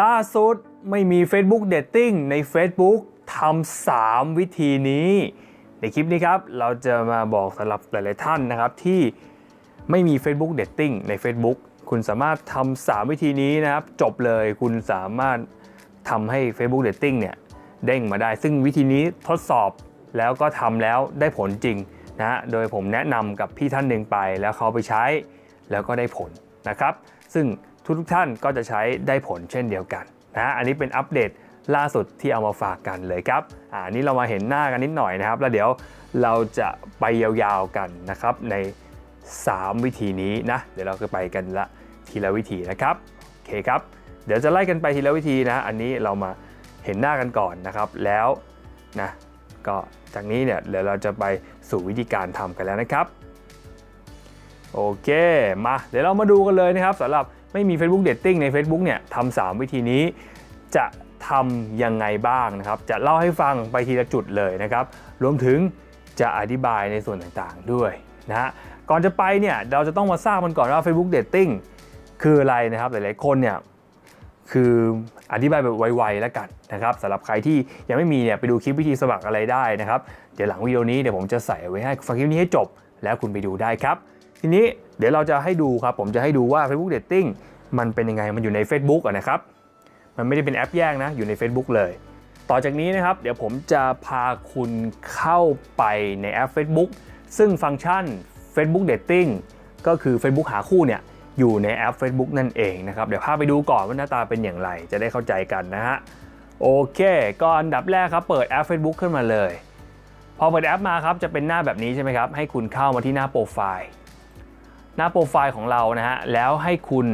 ล่าสุดไม่มี Facebook Dating ใน Facebook ทำ3วิธีนี้ ในคลิปนี้ครับ เราจะมาบอกสำหรับหลาย ๆ ท่านนะครับ ที่ไม่มี Facebook Dating ใน Facebook คุณสามารถทำ3วิธีนี้นะครับ จบเลยคุณสามารถทำให้ Facebook Dating เนี่ยเด้งมาได้ ซึ่งวิธีนี้ทดสอบแล้วก็ทำแล้วได้ผลจริงนะฮะโดยผมแนะนำกับพี่ท่านหนึ่งไป แล้วเขาไปใช้แล้วก็ได้ผลนะครับ ซึ่ง ทุกท่านก็จะใช้ได้ผลเช่นเดียวกันนะฮะอันนี้เป็นอัปเดตล่าสุดที่เอามาฝากกันเลยครับอ่าอันนี้เรามาเห็นหน้ากันนิดหน่อยนะครับ แล้วเดี๋ยวเราจะไปยาวๆกันนะครับใน 3 วิธีนี้นะ เดี๋ยวเราจะไปกันละทีละวิธีนะครับโอเคครับ เดี๋ยวจะไล่กันไปทีละวิธีนะ อันนี้เรามาเห็นหน้ากันก่อนนะครับแล้วนะก็จากนี้เนี่ยเดี๋ยวเราจะไปสู่วิธีการทำกันแล้วนะครับ โอเคมาเดี๋ยวเรามาดูกันเลยนะครับสำหรับ ไม่มี Facebook Dating ใน Facebook เนี่ยทำ3วิธีนี้ จะทำยังไงบ้างนะครับ จะเล่าให้ฟังไปทีละจุดเลยนะครับ รวมถึงจะอธิบายในส่วนต่างๆด้วยนะฮะก่อนจะไปเนี่ยเราจะต้องมาทราบมันก่อนว่า Facebook Dating คืออะไรนะครับ หลายๆคนเนี่ยคืออธิบายแบบไวๆแล้วกันนะครับสำหรับใครที่ยังไม่มีเนี่ยไปดูคลิปวิธีสมัครอะไรได้นะครับ เดี๋ยวหลังวิดีโอนี้เดี๋ยวผมจะใส่ไว้ให้ฟังคลิปนี้ให้จบ แล้วคุณไปดูได้ครับ ทีนี้เดี๋ยวเราจะให้ดูครับ ผมจะให้ดูว่า Facebook Dating มันเป็นยังไงมันอยู่ใน Facebook อะนะครับ มันไม่ได้เป็นแอปแยกนะ อยู่ใน Facebook เลย ต่อจากนี้นะครับ เดี๋ยวผมจะพาคุณเข้าไปในแอป Facebook ซึ่งฟังก์ชัน Facebook Dating ก็คือ Facebook หาคู่เนี่ยอยู่ในแอป Facebook นั่นเองนะครับ เดี๋ยวพาไปดูก่อนว่าหน้าตาเป็นอย่างไร จะได้เข้าใจกันนะฮะโอเค ก็อันดับแรกครับ เปิดแอป Facebook ขึ้นมาเลย พอเปิดแอปมาครับจะเป็นหน้าแบบนี้ใช่ไหมครับ ให้คุณเข้ามาที่หน้าโปรไฟล์ หน้าโปรไฟล์ของเรานะฮะแล้วให้คุณ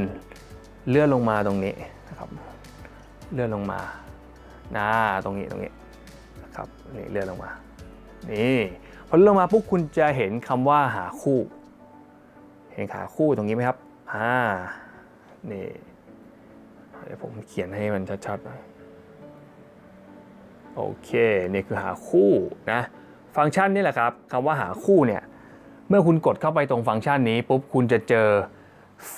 เลื่อนลงมาตรงนี้นะครับเลื่อนลงมาน้าตรงนี้ตรงนี้นะครับนี่เลื่อนลงมานี่พอเลื่อนลงมาปุ๊บคุณจะเห็นคำว่าหาคู่ เห็นขาคู่ตรงนี้ไหมครับอ่านี่เดี๋ยวผมเขียนให้มันชัดๆหน่อยโอเคนี่คือหาคู่นะฟังก์ชันนี่แหละครับคำว่าหาคู่เนี่ย เมื่อคุณกดเข้าไปตรงฟังก์ชันนี้ปุ๊บคุณจะเจอ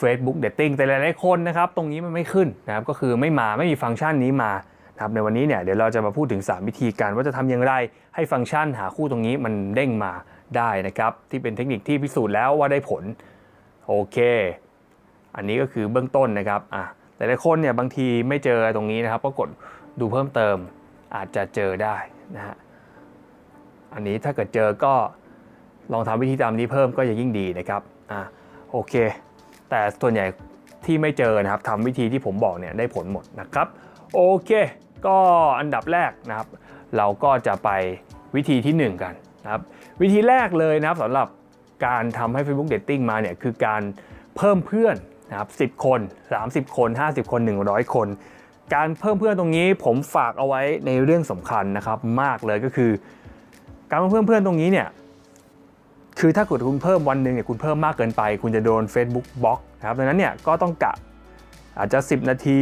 Facebook Dating แต่หลายๆคนนะครับ ตรงนี้มันไม่ขึ้นนะครับก็คือไม่มาไม่มีฟังก์ชันนี้มานะครับในวันนี้เนี่ยเดี๋ยวเราจะมาพูดถึง 3 วิธีการว่าจะทำอย่างไรให้ฟังก์ชันหาคู่ตรงนี้มันเด้งมาได้นะครับ ที่เป็นเทคนิคที่พิสูจน์แล้วว่าได้ผล โอเค อันนี้ก็คือเบื้องต้นนะครับอะแต่หลายคนเนี่ยบางทีไม่เจอตรงนี้นะครับ ก็กดดูเพิ่มเติมอาจจะเจอได้นะฮะอันนี้ถ้าเกิดเจอก็ ลองทำวิธีตามนี้เพิ่มก็จะยิ่งดีนะครับอะโอเค แต่ส่วนใหญ่ที่ไม่เจอนะครับทำวิธีที่ผมบอกเนี่ยได้ผลหมดนะครับโอเค ก็อันดับแรกนะครับ เราก็จะไปวิธีที่ 1 กันนะครับวิธีแรกเลยนะครับสำหรับการทำให้ Facebook Dating มาเนี่ยคือการเพิ่มเพื่อนนะครับ10 คน 30 คน 50 คน 100 คน การเพิ่มเพื่อนตรงนี้ผมฝากเอาไว้ในเรื่องสำคัญนะครับมากเลยก็คือ การเพิ่มเพื่อนตรงนี้เนี่ย คือถ้าเกิดคุณเพิ่มวันหนึ่งเนี่ยคุณเพิ่มมากเกินไป คุณจะโดน Facebook บล็อกนะครับดังนั้นเนี่ยก็ต้องกะอาจจะ 10 นาที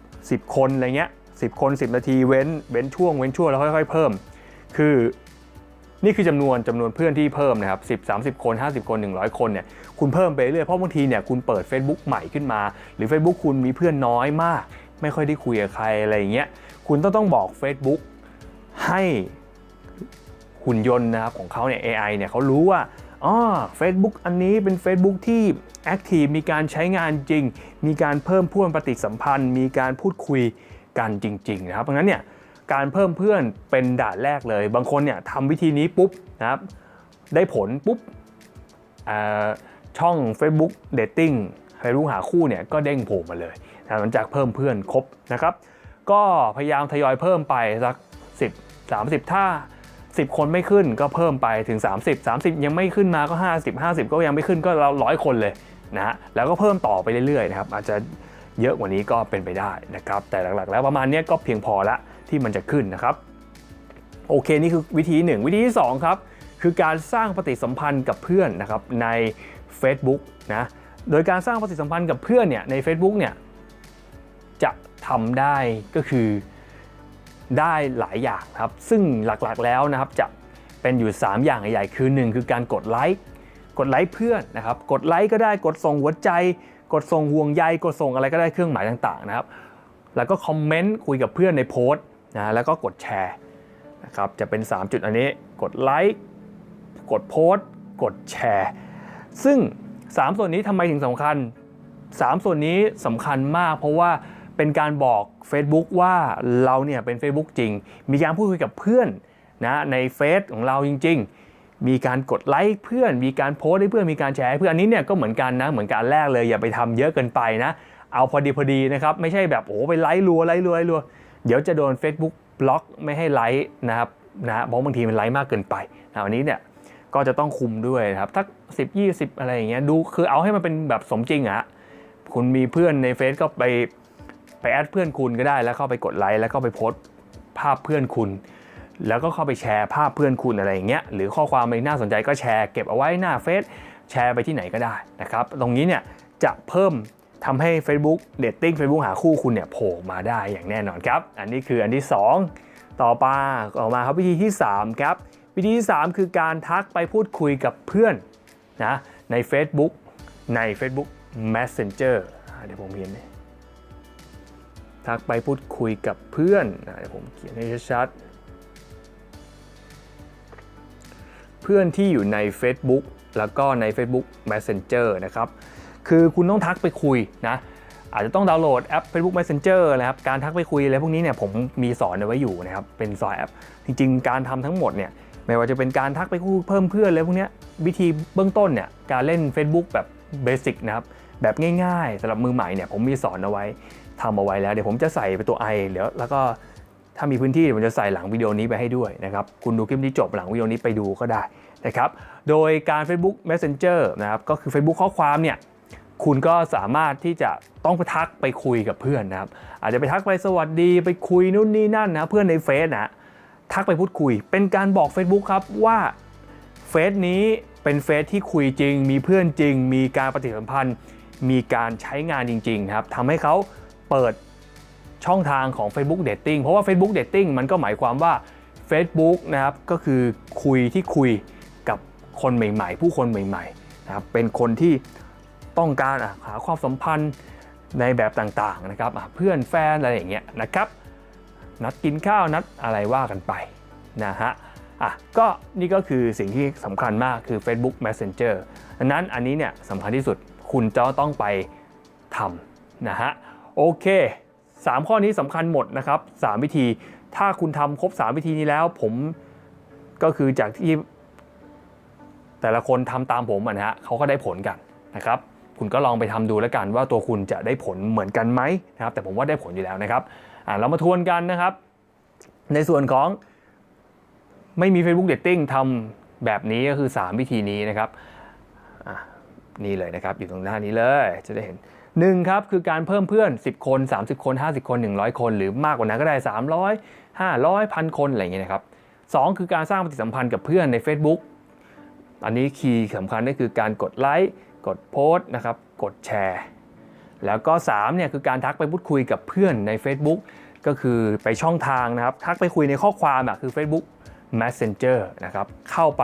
10 คนอะไรเงี้ย10 คน 10 นาทีเว้นเว้นช่วงเว้นช่วงแล้วค่อย ๆ เพิ่ม คือนี่คือจำนวนจำนวนเพื่อนที่เพิ่มนะครับ10 30 คน 50 คน 100 คนเนี่ยคุณเพิ่มไปเรื่อยเพราะบางทีเนี่ยคุณเปิด Facebook ใหม่ขึ้นมา หรือ Facebook คุณมีเพื่อนน้อยมาก ไม่ค่อยได้คุยกับใครอะไรอย่างเงี้ยคุณต้องต้องบอก Facebook ให้ หุ่นยนต์นะครับของเขาเนี่ย AI เนี่ยเขารู้ว่าอ๋อ Facebook อันนี้เป็น Facebook ที่แอคทีฟมีการใช้งานจริง มีการเพิ่มพ่วนปฏิสัมพันธ์ มีการพูดคุยกันจริง ๆ นะครับเพราะงั้นเนี่ยการเพิ่มเพื่อนเป็นด่านแรกเลย บางคนเนี่ยทำวิธีนี้ปุ๊บนะครับได้ผลปุ๊บอ่าช่อง Facebook Dating Facebook หาคู่เนี่ยก็เด้งโผล่มาเลยหลังจากเพิ่มเพื่อนครบนะครับ ก็พยายามทยอยเพิ่มไปสัก 10 30 ถ้า 10 คนไม่ขึ้นก็เพิ่มไปถึง 30 30 ยังไม่ขึ้นมาก็ 50 50 ก็ยังไม่ขึ้นก็เราร้อยคนเลยนะฮะแล้วก็เพิ่มต่อไปเรื่อยๆนะครับอาจจะเยอะกว่านี้ก็เป็นไปได้นะครับ แต่หลักๆ แล้วประมาณนี้ก็เพียงพอละที่มันจะขึ้นนะครับ โอเคนี่คือวิธีหนึ่งวิธีที่ 2 ครับ คือการสร้างปฏิสัมพันธ์กับเพื่อนนะครับใน Facebook นะโดยการสร้างปฏิสัมพันธ์กับเพื่อนเนี่ยใน Facebook เนี่ยจะทำได้ก็คือ ได้หลายอย่างครับ ซึ่งหลักๆแล้วนะครับจะเป็นอยู่ 3 อย่างใหญ่คือ 1 คือการกดไลค์กดไลค์เพื่อนนะครับ กดไลค์ก็ได้กดส่งหัวใจ กดส่งห่วงใยกดส่งอะไรก็ได้เครื่องหมายต่างๆนะครับ แล้วก็คอมเมนต์คุยกับเพื่อนในโพสต์นะแล้วก็กดแชร์นะครับจะเป็น 3 จุดอันนี้กดไลค์กดโพสต์ กดแชร์ ซึ่ง 3 ส่วนนี้ทำไมถึงสำคัญ 3 ส่วนนี้สำคัญมากเพราะว่า เป็นการบอก Facebook ว่าเราเนี่ยเป็น Facebook จริง มีการพูดคุยกับเพื่อนนะในเฟซของเราจริง ๆ มีการกดไลค์เพื่อน มีการโพสต์ให้เพื่อน มีการแชร์ให้เพื่อน อันนี้เนี่ยก็เหมือนกันนะ เหมือนการแรกเลย อย่าไปทำเยอะเกินไปนะ เอาพอดีพอดีนะครับ ไม่ใช่แบบโอ้ไปไลค์รัวไลค์รัวไลค์รัว เดี๋ยวจะโดน Facebook บล็อกไม่ให้ไลค์นะครับนะเพราะบางทีมันไลค์มากเกินไปนะอันนี้เนี่ยก็จะต้องคุมด้วยครับทัก10 20 อะไรอย่างเงี้ย ดูคือเอาให้มันเป็นแบบสมจริงอะคุณมีเพื่อนในเฟซก็ไป ไปแอดเพื่อนคุณก็ได้แล้วเข้าไปกดไลค์แล้วก็ไปโพสภาพเพื่อนคุณ แล้วก็เข้าไปแชร์ภาพเพื่อนคุณอะไรอย่างเงี้ยหรือข้อความอะไรน่าสนใจก็แชร์เก็บเอาไว้หน้าเฟซแชร์ไปที่ไหนก็ได้นะครับตรงนี้เนี่ยจะเพิ่มทำให้ Facebook เดตติ้ง Facebook หาคู่คุณเนี่ยโผล่มาได้อย่างแน่นอนครับ อันนี้คืออันที่ 2 ต่อมาออกมาครับวิธีที่ 3 ครับ วิธีที่ 3 คือการทักไปพูดคุยกับเพื่อนนะใน Facebook ใน Facebook Messenger อ่าเดี๋ยวผมเขียนนี่ ทักไปพูดคุยกับเพื่อนอ่าเดี๋ยวผมเขียนให้ชัดๆ เพื่อนที่อยู่ใน Facebook แล้วก็ใน Facebook Messenger นะครับ คือคุณต้องทักไปคุยนะอาจจะต้องดาวน์โหลดแอป Facebook Messenger นะครับ การทักไปคุยอะไรพวกนี้เนี่ยผมมีสอนเอาไว้อยู่นะครับ เป็นซอยแอป จริง ๆ การทำทั้งหมดเนี่ย ไม่ว่าจะเป็นการทักไปคุยเพิ่มเพื่อนอะไรพวกนี้วิธีเบื้องต้นเนี่ย การเล่น Facebook แบบเบสิกนะครับ แบบง่ายๆสำหรับมือใหม่เนี่ยผมมีสอนเอาไว้ ทำเอาไว้แล้วเดี๋ยวผมจะใส่เป็นตัว i เดี๋ยวแล้วก็ถ้ามีพื้นที่ผมจะใส่หลังวิดีโอนี้ไปให้ด้วยนะครับ คุณดูคลิปนี้จบหลังวิดีโอนี้ไปดูก็ได้นะครับ โดยการ Facebook Messenger นะครับ ก็คือ Facebook ข้อความเนี่ย คุณก็สามารถที่จะต้องไปทักไปคุยกับเพื่อนนะครับ อาจจะไปทักไปสวัสดีไปคุยนู่นนี่นั่นนะเพื่อนในเฟซนะทักไปพูดคุย เป็นการบอก Facebook ครับว่าเฟซนี้เป็นเฟซที่คุยจริง มีเพื่อนจริง มีการปฏิสัมพันธ์ มีการใช้งานจริงๆครับทำให้เขา เปิดช่องทางของ Facebook Dating เพราะว่า Facebook Dating มันก็หมายความว่า Facebook นะครับก็คือคุยที่คุยกับคนใหม่ ๆ ผู้คนใหม่ๆนะครับเป็นคนที่ต้องการหาความสัมพันธ์ในแบบต่างๆนะครับเพื่อนแฟนอะไรอย่างเงี้ยนะครับ นัดกินข้าวนัดอะไรว่ากันไปนะฮะอะก็นี่ก็คือสิ่งที่สำคัญมากคือ Facebook Messenger ดังนั้นอันนี้เนี่ยสำคัญที่สุดคุณจะต้องไปทำนะฮะ โอเค 3 ข้อนี้สำคัญหมดนะครับ 3 วิธี ถ้าคุณทำครบ 3 วิธีนี้แล้วผมก็คือจากที่แต่ละคนทำตามผมอะนะฮะเขาก็ได้ผลกันนะครับ คุณก็ลองไปทำดูแล้วกันว่าตัวคุณจะได้ผลเหมือนกันไหมนะครับ แต่ผมว่าได้ผลอยู่แล้วนะครับอะเรามาทวนกันนะครับ ในส่วนของไม่มี Facebook Dating ทำแบบนี้ก็คือ 3 วิธีนี้นะครับอะนี่เลยนะครับ อยู่ตรงหน้านี้เลยจะได้เห็น 1ครับคือการเพิ่มเพื่อน 10 คน 30 คน 50 คน 100 คน หรือมากกว่านั้นก็ได้ 300 500พันคนอะไรอย่างเงี้ยนะครับสองคือการสร้างปฏิสัมพันธ์กับเพื่อนใน Facebook อันนี้คีย์สำคัญก็คือการกดไลค์กดโพสต์นะครับกดแชร์แล้วก็3เนี่ยคือการทักไปพูดคุยกับเพื่อนใน Facebook ก็คือไปช่องทางนะครับ ทักไปคุยในข้อความอะคือ Facebook Messenger นะครับเข้าไป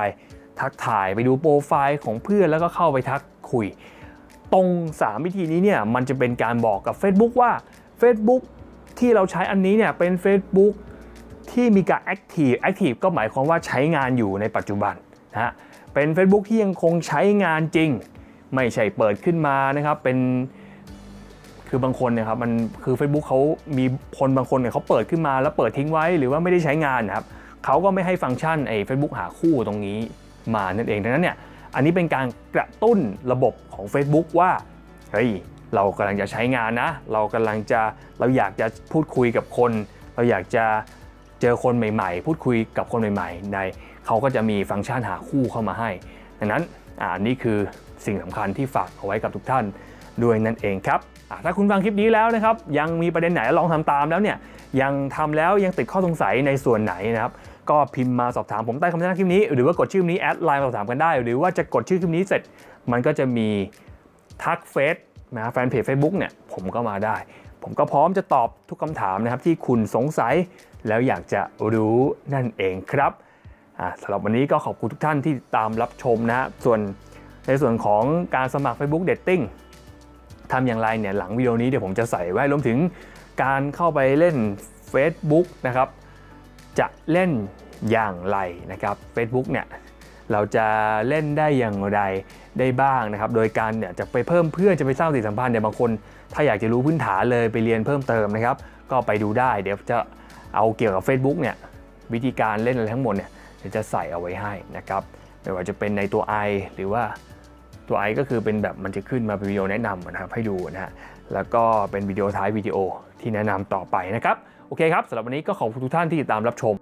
ทักถ่ายไปดูโปรไฟล์ของเพื่อนแล้วก็เข้าไปทักคุย ตรง 3 วิธีนี้เนี่ยมันจะเป็นการบอกกับ Facebook ว่า Facebook ที่เราใช้อันนี้เนี่ยเป็น Facebook ที่มีการ Active Active ก็หมายความว่าใช้งานอยู่ในปัจจุบันนะฮะเป็น Facebook ที่ยังคงใช้งานจริง ไม่ใช่เปิดขึ้นมานะครับเป็นคือบางคนเนี่ยครับมันคือ Facebook เขามีคนบางคนเนี่ยเขาเปิดขึ้นมาแล้วเปิดทิ้งไว้หรือว่าไม่ได้ใช้งานนะครับเขาก็ไม่ให้ฟังก์ชันไอ้ Facebook หาคู่ตรงนี้มานั่นเองดังนั้นเนี่ย อันนี้เป็นการกระตุ้นระบบของ Facebook ว่าเฮ้ยเรากำลังจะใช้งานนะ เรากำลังจะเราอยากจะพูดคุยกับคน เราอยากจะเจอคนใหม่ๆ พูดคุยกับคนใหม่ๆ ในเขาก็จะมีฟังก์ชันหาคู่เข้ามาให้ ดังนั้นอ่านี่คือสิ่งสำคัญที่ฝากเอาไว้กับทุกท่านด้วยนั่นเองครับ ถ้าคุณฟังคลิปนี้แล้วนะครับ ยังมีประเด็นไหนลองทำตามแล้วเนี่ยยังทำแล้วยังติดข้อสงสัยในส่วนไหนนะครับก็พิมพ์มาสอบถามผมใต้คอมเมนต์คลิปนี้ หรือว่ากดชื่อนี้แอดไลน์สอบถามกันได้ หรือว่าจะกดชื่อคลิปนี้เสร็จ มันก็จะมีทักเฟซนะแฟนเพจ Facebook เนี่ยผมก็มาได้ ผมก็พร้อมจะตอบทุกคำถามนะครับที่คุณสงสัยแล้วอยากจะรู้นั่นเองครับสำหรับวันนี้ก็ขอบคุณทุกท่านที่ตามรับชมนะฮะส่วนในส่วนของการสมัคร Facebook Dating ทำอย่างไรเนี่ยหลังวิดีโอนี้เดี๋ยวผมจะใส่ไว้รวมถึงการเข้าไปเล่น Facebook นะครับ จะเล่นอย่างไรนะครับ Facebook เนี่ยเราจะเล่นได้อย่างไรได้บ้างนะครับ โดยการเนี่ยจะไปเพิ่มเพื่อนจะไปสร้างปฏิสัมพันธ์เนี่ยบางคน ถ้าอยากจะรู้พื้นฐานเลยไปเรียนเพิ่มเติมนะครับ ก็ไปดูได้ เดี๋ยวจะเอาเกี่ยวกับ Facebook เนี่ยวิธีการเล่นอะไรทั้งหมดเนี่ยเดี๋ยวจะใส่เอาไว้ให้นะครับไม่ว่าจะเป็นในตัว i หรือว่า ตัวไอก็คือเป็นแบบมันจะขึ้นมาเป็นวิดีโอแนะนำนะครับให้ดูนะฮะแล้วก็เป็นวิดีโอท้ายวิดีโอที่แนะนำต่อไปนะครับ โอเคครับสำหรับวันนี้ก็ขอบคุณทุกท่านที่ติดตามรับชม